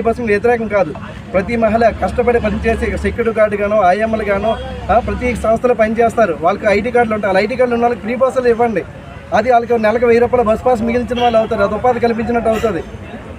Bus వ్యతిరేకం కాదు. ప్రతి మహిళ కష్టపడి పనిచేసి సెక్యూరిటీ గార్డు గానో ఐఎంఎల్ గానో ఆ, ప్రతి సంస్థలో పనిచేస్తారు. వాళ్ళకి ఐటీ కార్డులు ఉంటాయి. వాళ్ళ కార్డులు ఉన్న వాళ్ళకి ఫ్రీ బస్సులు ఇవ్వండి. అది వాళ్ళకి నెలకు వెయ్యి రూపాయల బస్ పాస్ మిగిలించిన వాళ్ళు అవుతారు. అది ఉపాధి కల్పించినట్టు అవుతుంది.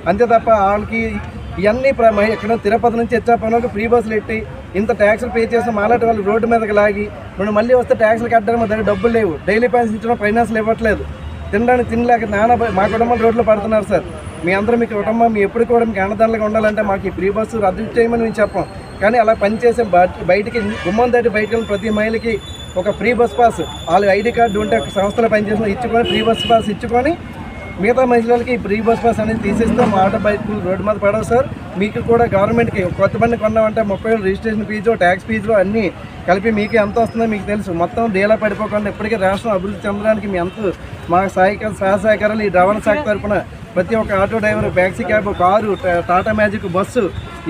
అంతే తప్ప వాళ్ళకి ఇవన్నీ ప్ర- ఎక్కడ తిరుపతి నుంచి ఇచ్చాపనకు ఫ్రీ బస్సులు ఎట్టి ఇంత ట్యాక్సులు పే చేసిన మాలాంటి వాళ్ళు రోడ్డు మీదకి లాగి మనం మళ్ళీ వస్తే ట్యాక్సులు కట్టడానికి దగ్గర డబ్బులు లేవు. డైలీ పెన్షన్ ఇచ్చిన ఫైనాన్స్లు ఇవ్వట్లేదు. తినడానికి తినలేక నానా మా కుటుంబాలు రోడ్లు పడుతున్నారు సార్. మీ అందరూ మీ కుటుంబం మీ ఎప్పుడు కూడా మీకు అన్నదానంగా ఉండాలంటే మాకు ఈ ఫ్రీ బస్సు రద్దు చేయమని మేము చెప్పాం. కానీ అలా పనిచేసే బయటికి గుమ్మం దాటి బయటకు ప్రతి మహిళకి ఒక ఫ్రీ బస్ పాస్ వాళ్ళు ఐడి కార్డు ఉంటే ఒక సంస్థలో పనిచేసిన ఇచ్చుకొని ఫ్రీ బస్ పాస్ ఇచ్చుకొని మిగతా మహిళలకి ఫ్రీ బస్ పాస్ అనేది తీసేస్తే మా ఆటో బైక్ రోడ్డు మీద పడవు సార్. మీకు కూడా గవర్నమెంట్కి కొత్త బండి కొన్నామంటే ముప్పై వేలు రిజిస్ట్రేషన్ ఫీజు ట్యాక్స్ ఫీజు అన్నీ కలిపి మీకు ఎంత వస్తుందో మీకు తెలుసు. మొత్తం డీలా పడిపోకుండా ఇప్పటికే రాష్ట్రం అభివృద్ధి చెందడానికి మీ ఎంత మా సహాయక సహసహకారాలు ఈ రవాణా శాఖ తరఫున ప్రతి ఒక్క auto driver taxi cab car Tata Magic bus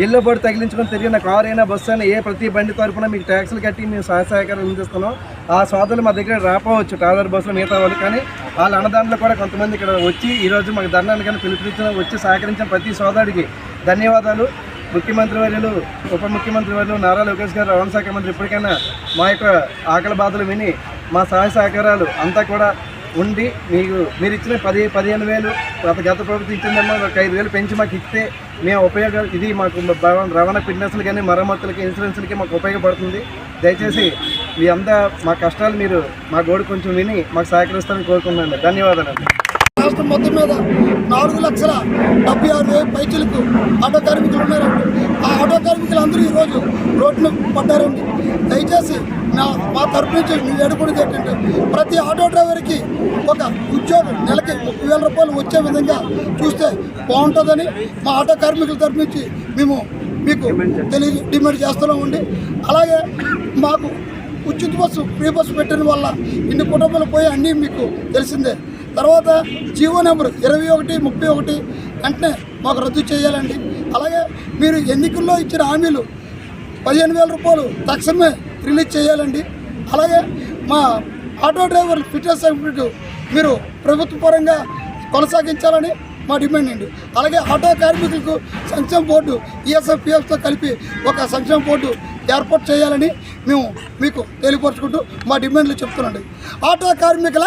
yellow board తగిలించుకొని తిరిగిన కారు అయినా బస్సు అయినా ఏ ప్రతి బండి తరపున మీకు ట్యాక్సీలు కట్టి మేము సహాయ సహకారం అందిస్తున్నాం. ఆ సోదరులు మా దగ్గర రాపోవచ్చు ట్రావెలర్ బస్సులు మిగతా వాళ్ళు. కానీ వాళ్ళ అన్నదాంట్లో కూడా కొంతమంది ఇక్కడ వచ్చి ఈరోజు మాకు ధర్నాన్ని కానీ పిలుపునిచ్చిన వచ్చి సహకరించిన ప్రతి సోదరుడికి ధన్యవాదాలు. ముఖ్యమంత్రి వర్యులు ఉప ముఖ్యమంత్రి వర్యులు నారా లోకేష్ గారు రవాణా శాఖ మంత్రి ఇప్పటికైనా మా యొక్క ఆకలి బాధలు విని మా సహాయ సహకారాలు అంతా కూడా ఉండి మీకు మీరు ఇచ్చిన పది పదిహేను వేలు గత గత ప్రభుత్వం ఇచ్చిందేమో ఒక ఐదు వేలు పెంచి మాకు ఇస్తే మేము ఉపయోగం ఇది మాకు రవాణా ఫిట్నెస్లు కానీ మరమ్మతులకి ఇన్సూరెన్స్లకి మాకు ఉపయోగపడుతుంది. దయచేసి మీ అంతా మా కష్టాలు మీరు మా గోడు కొంచెం విని మాకు సహకరిస్తారని కోరుకున్నాను ధన్యవాదాలు రాష్ట్రం మొత్తం మీద నాలుగు లక్షల డెబ్బై ఆరు వేల పైచలకు ఆటో కార్మికులు ఉన్నారండి. ఆ ఆటో కార్మికులు అందరూ ఈరోజు రోడ్లు పడ్డారండి. దయచేసి నా మా తరపు నుంచి నేను వేడుకునేది ఏంటంటే ప్రతి ఆటో డ్రైవర్కి ఒక ఉద్యోగం నెలకి ముప్పై వేల రూపాయలు వచ్చే విధంగా చూస్తే బాగుంటుందని మా ఆటో కార్మికుల తరపు నుంచి మేము మీకు తెలియ డిమాండ్ చేస్తున్నామండి. అలాగే మాకు ఉచిత బస్సు ఫ్రీ బస్సు పెట్టిన వల్ల ఇన్ని కుటుంబాలు పోయి అన్నీ మీకు తెలిసిందే. తర్వాత జీవో నెంబర్ ఇరవై ఒకటి ముప్పై ఒకటి వెంటనే మాకు రద్దు చేయాలండి. అలాగే మీరు ఎన్నికల్లో ఇచ్చిన హామీలు పదిహేను వేల రూపాయలు తక్షణమే రిలీజ్ చేయాలండి. అలాగే మా ఆటో డ్రైవర్ ఫిట్నెస్ సర్టిఫికెట్ మీరు ప్రభుత్వ పరంగా కొనసాగించాలని మా డిమాండ్ అండి. అలాగే ఆటో కార్మికులకు సంక్షేమ బోర్డు ఈఎస్ఎఫ్పిఎఫ్తో కలిపి ఒక సంక్షేమ బోర్డు ఏర్పాటు చేయాలని మేము మీకు తెలియపరచుకుంటూ మా డిమాండ్లు చెప్తున్నాండి ఆటో కార్మికుల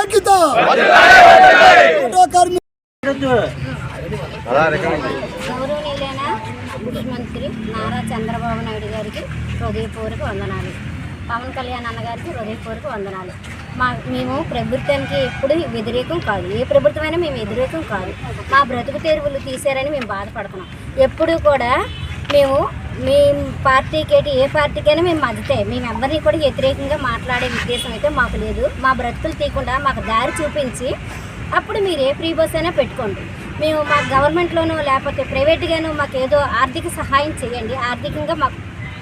ఆటో కార్మిక ముఖ్యమంత్రి నారా చంద్రబాబు నాయుడు గారికి హృదయపూర్వక వందనాలు. పవన్ కళ్యాణ్ అన్నగారికి హృదయపూర్వక వందనాలు. మా మేము ప్రభుత్వానికి ఎప్పుడు వ్యతిరేకం కాదు. ఏ ప్రభుత్వమైనా మేము వ్యతిరేకం కాదు. మా బ్రతుకు తెరువులు తీశారని మేము బాధపడుతున్నాం. ఎప్పుడు కూడా మేము మీ పార్టీకి ఏ పార్టీకైనా మేము మద్దతే. మేము ఎవరిని కూడా వ్యతిరేకంగా మాట్లాడే ఉద్దేశం అయితే మాకు లేదు. మా బ్రతుకులు తీయకుండా మాకు దారి చూపించి అప్పుడు మీరు ఏ ఫ్రీ బస్ అయినా పెట్టుకోండి. మేము మా గవర్నమెంట్లోనూ లేకపోతే ప్రైవేట్గాను మాకు ఏదో ఆర్థిక సహాయం చేయండి. ఆర్థికంగా మాకు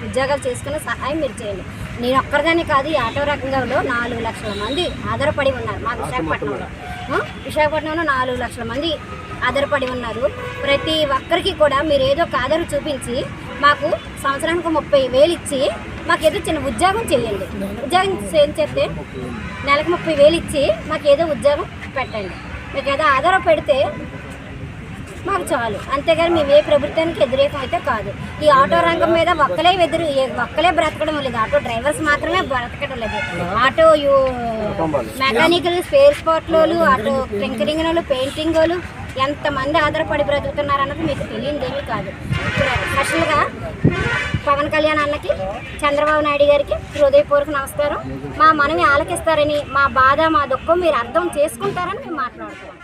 ఉద్యోగాలు చేసుకునే సహాయం మీరు చేయండి. నేను ఒక్కరిదానే కాదు ఈ ఆటో రంగంలో నాలుగు లక్షల మంది ఆధారపడి ఉన్నారు. మా విశాఖపట్నంలో. విశాఖపట్నంలో నాలుగు లక్షల మంది ఆధారపడి ఉన్నారు. ప్రతి ఒక్కరికి కూడా మీరు ఏదో ఒక ఆధారం చూపించి మాకు సంవత్సరానికి ముప్పై వేలు ఇచ్చి మాకు ఏదో చిన్న ఉద్యోగం చేయండి. ఉద్యోగం చేయం చెప్తే? నెలకు ముప్పై వేలు ఇచ్చి మాకు ఏదో ఉద్యోగం పెట్టండి. మీకు ఏదో ఆధారం పెడితే మాకు చాలు. అంతేగాని మేము ఏ ప్రభుత్వానికి వ్యతిరేకం అయితే కాదు. ఈ ఆటో రంగం మీద ఒక్కలే ఎదురు ఒక్కలే బ్రతకడం లేదు. ఆటో డ్రైవర్స్ మాత్రమే బ్రతకడం లేదు. ఆటో మెకానికల్ స్పేర్ స్పాట్లు ఆటో టింకరింగ్ వాళ్ళు పెయింటింగ్ వాళ్ళు ఎంతమంది ఆధారపడి బ్రతుకుతున్నారు అన్నది మీకు తెలియదేమీ కాదు. స్పెషల్గా పవన్ కళ్యాణ్ అన్నకి చంద్రబాబు నాయుడు గారికి హృదయపూర్వక నమస్కారం. మా మనవి ఆలకిస్తారని మా బాధ మా దుఃఖం మీరు అర్థం చేసుకుంటారని మేము మాట్లాడుతున్నాం.